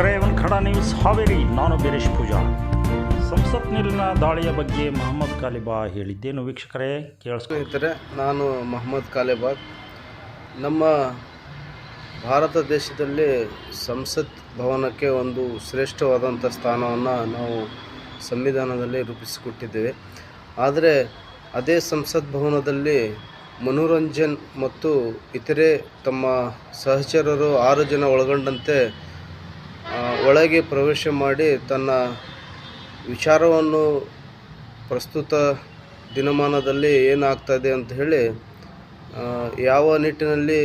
ವೀಕ್ಷಕರೇ ಖಡಾನಿ ಹಾವೇರಿ ನಾನು ಬೀರೇಶ್ ಪೂಜಾ. ಸಂಸತ್ನಲ್ಲಿನ ದಾಳಿಯ ಬಗ್ಗೆ ಮಹಮ್ಮದ್ ಕಾಲಿಬಾ ಹೇಳಿದ್ದೇನು ವೀಕ್ಷಕರೇ, ಕೇಳಿಸ್ಕೊ ಸ್ನೇಹಿತರೆ, ನಾನು ಮಹಮ್ಮದ್ ಕಾಲಿಬಾ. ನಮ್ಮ ಭಾರತ ದೇಶದಲ್ಲಿ ಸಂಸತ್ ಭವನಕ್ಕೆ ಒಂದು ಶ್ರೇಷ್ಠವಾದಂಥ ಸ್ಥಾನವನ್ನು ನಾವು ಸಂವಿಧಾನದಲ್ಲಿ ರೂಪಿಸಿಕೊಟ್ಟಿದ್ದೇವೆ. ಆದರೆ ಅದೇ ಸಂಸತ್ ಭವನದಲ್ಲಿ ಮನೋರಂಜನ್ ಮತ್ತು ಇತರೆ ತಮ್ಮ ಸಹಚರರು ಆರು ಜನ ಒಳಗೊಂಡಂತೆ ಒಳಗೆ ಪ್ರವೇಶ ಮಾಡಿ ತನ್ನ ವಿಚಾರವನ್ನು ಪ್ರಸ್ತುತ ದಿನಮಾನದಲ್ಲಿ ಏನಾಗ್ತದೆ ಅಂತ ಹೇಳಿ ಯಾವ ನಿಟ್ಟಿನಲ್ಲಿ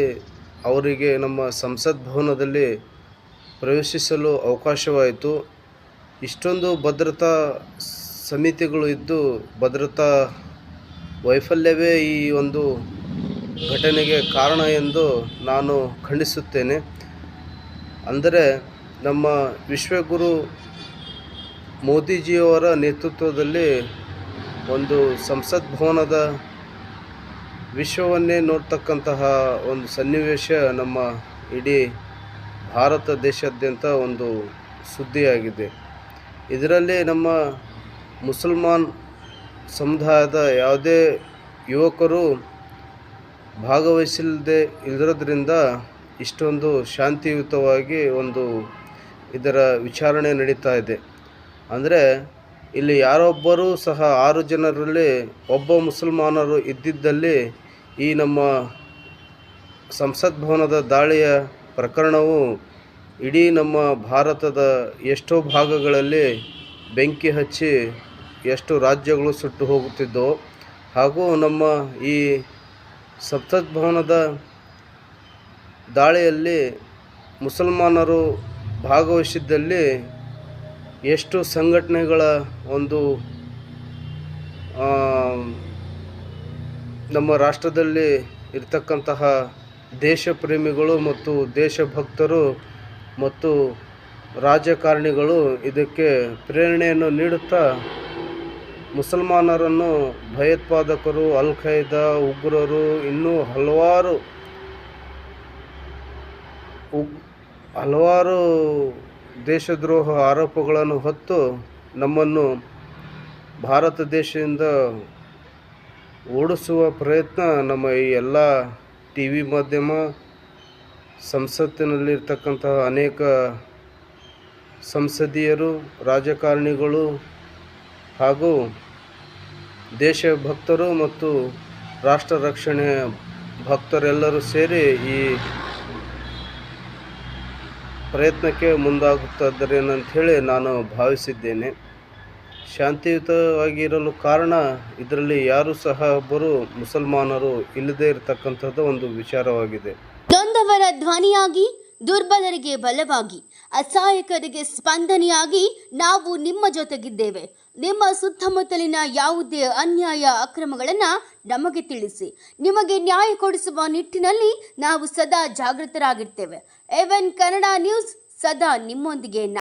ಅವರಿಗೆ ನಮ್ಮ ಸಂಸತ್ ಭವನದಲ್ಲಿ ಪ್ರವೇಶಿಸಲು ಅವಕಾಶವಾಯಿತು, ಇಷ್ಟೊಂದು ಭದ್ರತಾ ಸಮಿತಿಗಳು ಇದ್ದು ಭದ್ರತಾ ವೈಫಲ್ಯವೇ ಈ ಒಂದು ಘಟನೆಗೆ ಕಾರಣ ಎಂದು ನಾನು ಖಂಡಿಸುತ್ತೇನೆ. ಅಂದರೆ ನಮ್ಮ ವಿಶ್ವಗುರು ಮೋದಿಜಿಯವರ ನೇತೃತ್ವದಲ್ಲಿ ಒಂದು ಸಂಸತ್ ಭವನದ ವಿಶ್ವವನ್ನೇ ನೋಡ್ತಕ್ಕಂತಹ ಒಂದು ಸನ್ನಿವೇಶ ನಮ್ಮ ಇಡೀ ಭಾರತ ದೇಶಾದ್ಯಂತ ಒಂದು ಸುದ್ದಿಯಾಗಿದೆ. ಇದರಲ್ಲಿ ನಮ್ಮ ಮುಸಲ್ಮಾನ್ ಸಮುದಾಯದ ಯಾವುದೇ ಯುವಕರು ಭಾಗವಹಿಸಿಲ್ಲದೆ ಇರೋದ್ರಿಂದ ಇಷ್ಟೊಂದು ಶಾಂತಿಯುತವಾಗಿ ಒಂದು ಇದರ ವಿಚಾರಣೆ ನಡೀತಾ ಇದೆ. ಅಂದರೆ ಇಲ್ಲಿ ಯಾರೊಬ್ಬರೂ ಸಹ ಆರು ಜನರಲ್ಲಿ ಒಬ್ಬ ಮುಸಲ್ಮಾನರು ಇದ್ದಿದ್ದಲ್ಲಿ ಈ ನಮ್ಮ ಸಂಸತ್ ಭವನದ ದಾಳಿಯ ಪ್ರಕರಣವು ಇಡೀ ನಮ್ಮ ಭಾರತದ ಎಷ್ಟೋ ಭಾಗಗಳಲ್ಲಿ ಬೆಂಕಿ ಹಚ್ಚಿ ಎಷ್ಟು ರಾಜ್ಯಗಳು ಸುಟ್ಟು ಹೋಗುತ್ತಿದ್ದವು. ಹಾಗೂ ನಮ್ಮ ಈ ಸಂಸತ್ ಭವನದ ದಾಳಿಯಲ್ಲಿ ಮುಸಲ್ಮಾನರು ಭಾಗವಹಿಸಿದ್ದಲ್ಲಿ ಎಷ್ಟು ಸಂಘಟನೆಗಳ ಒಂದು ನಮ್ಮ ರಾಷ್ಟ್ರದಲ್ಲಿ ಇರ್ತಕ್ಕಂತಹ ದೇಶಪ್ರೇಮಿಗಳು ಮತ್ತು ದೇಶಭಕ್ತರು ಮತ್ತು ರಾಜಕಾರಣಿಗಳು ಇದಕ್ಕೆ ಪ್ರೇರಣೆಯನ್ನು ನೀಡುತ್ತಾ ಮುಸಲ್ಮಾನರನ್ನು ಭಯೋತ್ಪಾದಕರು ಅಲ್ ಖೈದಾ ಉಗ್ರರು ಇನ್ನೂ ಹಲವಾರು ಉಗ್ ಹಲವಾರು ದೇಶದ್ರೋಹ ಆರೋಪಗಳನ್ನು ಹೊತ್ತು ನಮ್ಮನ್ನು ಭಾರತ ದೇಶದಿಂದ ಓಡಿಸುವ ಪ್ರಯತ್ನ ನಮ್ಮ ಈ ಎಲ್ಲ ಟಿ ವಿ ಮಾಧ್ಯಮ, ಸಂಸತ್ತಿನಲ್ಲಿರ್ತಕ್ಕಂತಹ ಅನೇಕ ಸಂಸದೀಯರು, ರಾಜಕಾರಣಿಗಳು ಹಾಗೂ ದೇಶಭಕ್ತರು ಮತ್ತು ರಾಷ್ಟ್ರ ರಕ್ಷಣೆ ಭಕ್ತರೆಲ್ಲರೂ ಸೇರಿ ಈ ಪ್ರಯತ್ನಕ್ಕೆ ಮುಂದಾಗುತ್ತಿದ್ದರೇನಂತ ಹೇಳಿ ನಾನು ಭಾವಿಸಿದ್ದೇನೆ. ಶಾಂತಿಯುತವಾಗಿರಲು ಕಾರಣ ಇದರಲ್ಲಿ ಯಾರೂ ಸಹ ಒಬ್ಬರು ಮುಸಲ್ಮಾನರು ಇಲ್ಲದೇ ಇರತಕ್ಕಂಥದ್ದು ಒಂದು ವಿಚಾರವಾಗಿದೆ. ನೊಂದವರ ಧ್ವನಿಯಾಗಿ, ದುರ್ಬಲರಿಗೆ ಬಲವಾಗಿ, ಅಸಹಾಯಕರಿಗೆ ಸ್ಪಂದನೆಯಾಗಿ ನಾವು ನಿಮ್ಮ ಜೊತೆಗಿದ್ದೇವೆ. ನಿಮ್ಮ ಸುತ್ತಮುತ್ತಲಿನ ಯಾವುದೇ ಅನ್ಯಾಯ ಅಕ್ರಮಗಳನ್ನು ನಮಗೆ ತಿಳಿಸಿ, ನಿಮಗೆ ನ್ಯಾಯ ಕೊಡಿಸುವ ನಿಟ್ಟಿನಲ್ಲಿ ನಾವು ಸದಾ ಜಾಗೃತರಾಗಿರ್ತೇವೆ. ಎವನ್ ಕನ್ನಡ ನ್ಯೂಸ್ ಸದಾ ನಿಮ್ಮೊಂದಿಗೆ